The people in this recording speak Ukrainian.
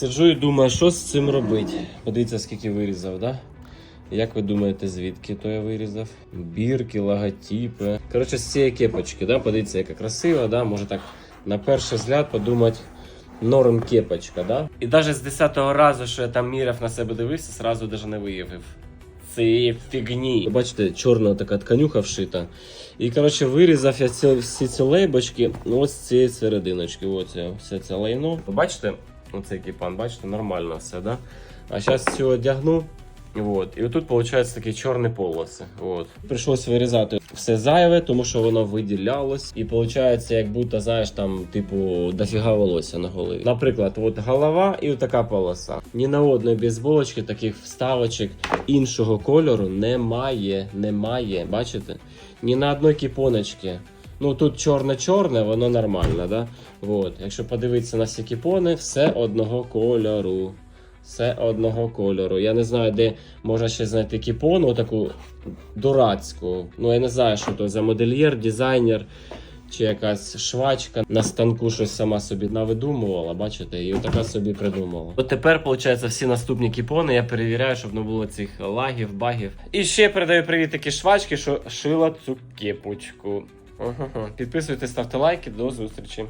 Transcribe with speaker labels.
Speaker 1: Сиджу і думаю, що з цим робити. Подивіться, скільки вирізав, да? Як ви думаєте, звідки то я вирізав? Бірки, логотипи. Коротше, з цієї кепочки, да? подивіться, яка красива, да? може так на перший взгляд подумати. Норм кепочка, да? І навіть з 10-го разу, що я там міряв на себе дивився, сразу даже не виявив. Цієї фігні. Бачите, чорна така тканюха вшита. І коротше вирізав я ці, всі ці лейбочки ну, ось цієї серединочки. Ось все це лайно. Бачите, оцей кіпан, бачите, нормально все, да? А зараз цю одягну. Вот. І отут виходить такі чорні полоси. От. Прийшлось вирізати все зайве, тому що воно виділялось. І виходить, як будто, знаєш, там, типу, дофіга волосся на голові. Наприклад, от голова і така полоса. Ні на одної бейсболочки таких вставочок іншого кольору немає. Немає. Бачите? Ні на одної кіпоночки. Ну тут чорне-чорне, воно нормально, да? От. Якщо подивитися на всі кіпони, все одного кольору. Все одного кольору. Я не знаю, де можна ще знайти кіпону таку дурацьку. Ну, я не знаю, що то за модельєр, дизайнер чи якась швачка на станку щось сама собі навидумувала, бачите, і отака собі придумала. От тепер, виходить, всі наступні кіпони я перевіряю, щоб не було цих лагів, багів. І ще передаю привіт такі швачки, що шила цю кепочку. Ага. Підписуйтесь, ставте лайки, до зустрічі.